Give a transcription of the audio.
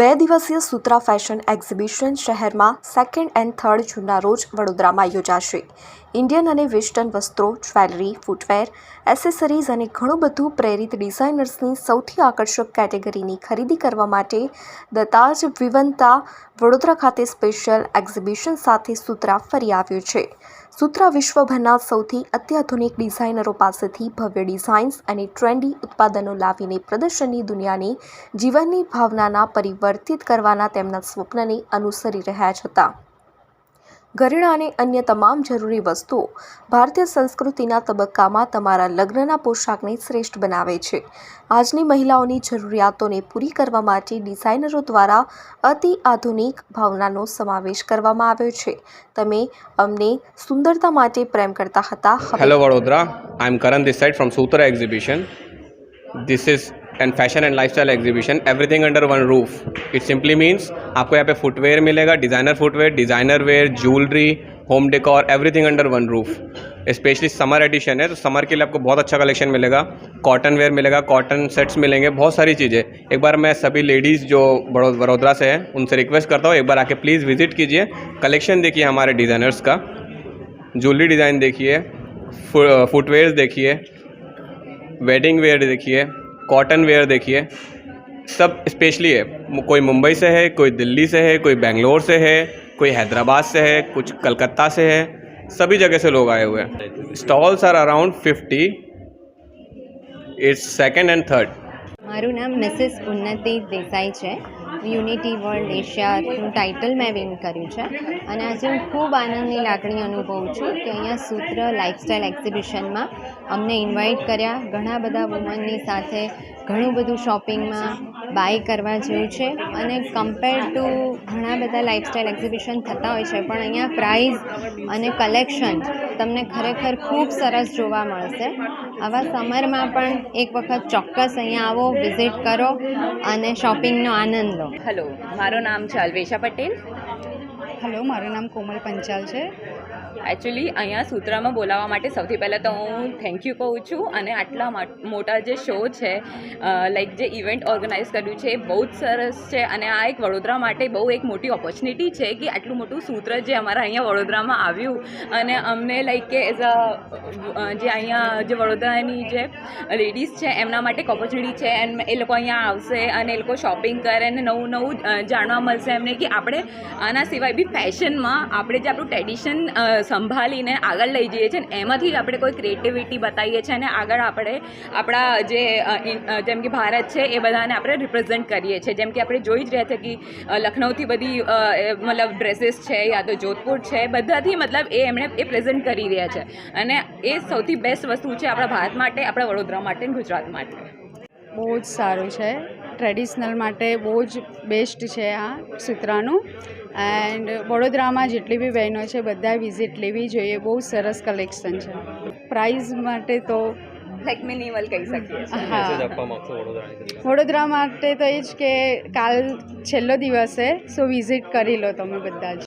બે દિવસીય Sutra fashion exhibition શહેરમાં સેકન્ડ એન્ડ થર્ડ જૂનના રોજ વડોદરામાં યોજાશે. ઇન્ડિયન અને વેસ્ટર્ન વસ્ત્રો જ્વેલરી ફૂટવેર એસેસરીઝ અને ઘણું બધું પ્રેરિત ડિઝાઇનર્સની સૌથી આકર્ષક કેટેગરીની ખરીદી કરવા માટે દતાજ વિવંતા વડોદરા ખાતે સ્પેશિયલ એક્ઝિબિશન સાથે સૂત્રા ફરી આવ્યું છે. સૂત્રા વિશ્વભરના સૌથી અત્યાધુનિક ડિઝાઇનરો પાસેથી ભવ્ય ડિઝાઇન્સ અને ટ્રેન્ડી ઉત્પાદનો લાવીને પ્રદર્શનની દુનિયાને જીવનની ભાવનાના પરિવર્તિત કરવાના તેમના સ્વપ્નને અનુસરી રહ્યા હતા. ઘરેણાં અને અન્ય તમામ જરૂરી વસ્તુઓ ભારતીય સંસ્કૃતિના તબક્કામાં તમારા લગ્નના પોશાકને શ્રેષ્ઠ બનાવે છે. આજની મહિલાઓની જરૂરિયાતોને પૂરી કરવા માટે ડિઝાઇનરો દ્વારા અતિ આધુનિક ભાવનાનો સમાવેશ કરવામાં આવ્યો છે. તમે અમને સુંદરતા માટે પ્રેમ કરતા હતા. Hello Vadodara. I am Karan this this from from exhibition this This an fashion and lifestyle exhibition, everything under one roof. It simply means आपको यहाँ पे फुटवेयर मिलेगा designer footwear designer wear jewellery home decor everything under one roof specially summer edition है तो summer के लिए आपको बहुत अच्छा कलेक्शन मिलेगा। कॉटन वेयर मिलेगा कॉटन सेट्स मिलेंगे बहुत सारी चीज़ें। एक बार मैं सभी लेडीज़ जो वडोदरा से हैं उनसे रिक्वेस्ट करता हूँ एक बार आके प्लीज़ विज़िट कीजिए। कलेक्शन देखिए हमारे डिज़ाइनर्स का। ज्वेलरी डिज़ाइन देखिए फुटवेयर्स देखिए वेडिंग वेयर देखिए। कॉटन वेयर देखिए सब स्पेशली है मु- कोई मुंबई से है कोई दिल्ली से है कोई बेंगलोर से है कोई हैदराबाद से है कुछ कलकत्ता से है सभी जगह से लोग आए हुए हैं stalls are around fifty it's second and third મારું નામ મિસિસ ઉન્નતિ દેસાઈ છે યુનિટી વર્લ્ડ એશિયાનું ટાઇટલ મેં વિન કર્યું છે. અને આજે હું ખૂબ આનંદની લાગણી અનુભવું છું કે અહીંયા સૂત્ર લાઇફસ્ટાઇલ એક્ઝિબિશનમાં અમને ઇન્વાઇટ કર્યા. ઘણા બધા વુમનની સાથે ઘણું બધું શોપિંગમાં બાય કરવા જેવું છે અને કમ્પેર ટુ ઘણા બધા લાઇફસ્ટાઈલ એક્ઝિબિશન થતા હોય છે પણ અહીંયા પ્રાઇઝ અને કલેક્શન તમને ખરેખર ખૂબ સરસ જોવા મળશે. આવા સમરમાં પણ એક વખત ચોક્કસ અહીંયા આવો વિઝિટ કરો અને શોપિંગનો આનંદ લો. હેલો મારું નામ છે અલ્વેશા પટેલ. હલો મારું નામ કોમલ પંચાલ છે. એકચ્યુઅલી અહીંયા સૂત્રમાં બોલાવવા માટે સૌથી પહેલાં તો હું થેન્ક યુ કહું છું અને આટલા મોટા જે શો છે લાઈક જે ઇવેન્ટ ઓર્ગેનાઇઝ કર્યું છે એ બહુ જ સરસ છે અને આ એક વડોદરા માટે બહુ એક મોટી ઓપોર્ચ્યુનિટી છે કે આટલું મોટું સૂત્ર જે અમારા અહીંયા વડોદરામાં આવ્યું અને અમને લાઈક કે એઝ અ, જે અહીંયા જે વડોદરાની જે લેડીઝ છે એમના માટે એક ઓપોર્ચ્યુનિટી છે એન્ડ એ લોકો અહીંયા આવશે અને એ લોકો શોપિંગ કરે અને નવું નવું જાણવા મળશે એમને કે આપણે આના સિવાય બી ફેશનમાં આપણે જે આપણું ટ્રેડિશન સંભાળીને આગળ લઈ જઈએ છીએ ને એમાંથી જ આપણે કોઈ ક્રિએટિવિટી બતાવીએ છીએ અને આગળ આપણે આપણા જે જેમ કે ભારત છે એ બધાને આપણે રિપ્રેઝેન્ટ કરીએ છીએ. જેમ કે આપણે જોઈ જ રહ્યા છે કે લખનૌથી બધી મતલબ ડ્રેસીસ છે યા તો જોધપુર છે, બધાથી મતલબ એ એમણે એ પ્રેઝન્ટ કરી રહ્યા છે. અને એ સૌથી બેસ્ટ વસ્તુ છે આપણા ભારત માટે, આપણા વડોદરા માટે ગુજરાત માટે. બહુ જ સારું છે. ટ્રેડિશનલ માટે બહુ જ બેસ્ટ છે આ સૂત્રાનું એન્ડ વડોદરામાં જેટલી બી બહેનો છે બધા વિઝિટ લેવી જોઈએ. બહુ સરસ કલેક્શન છે. પ્રાઇઝ માટે તો લાઈક મિનિમલ કહી શકીએ. હા. વડોદરા માટે તો એ જ કે કાલ છેલ્લો દિવસ છે સો વિઝિટ કરી લો તમે બધા જ.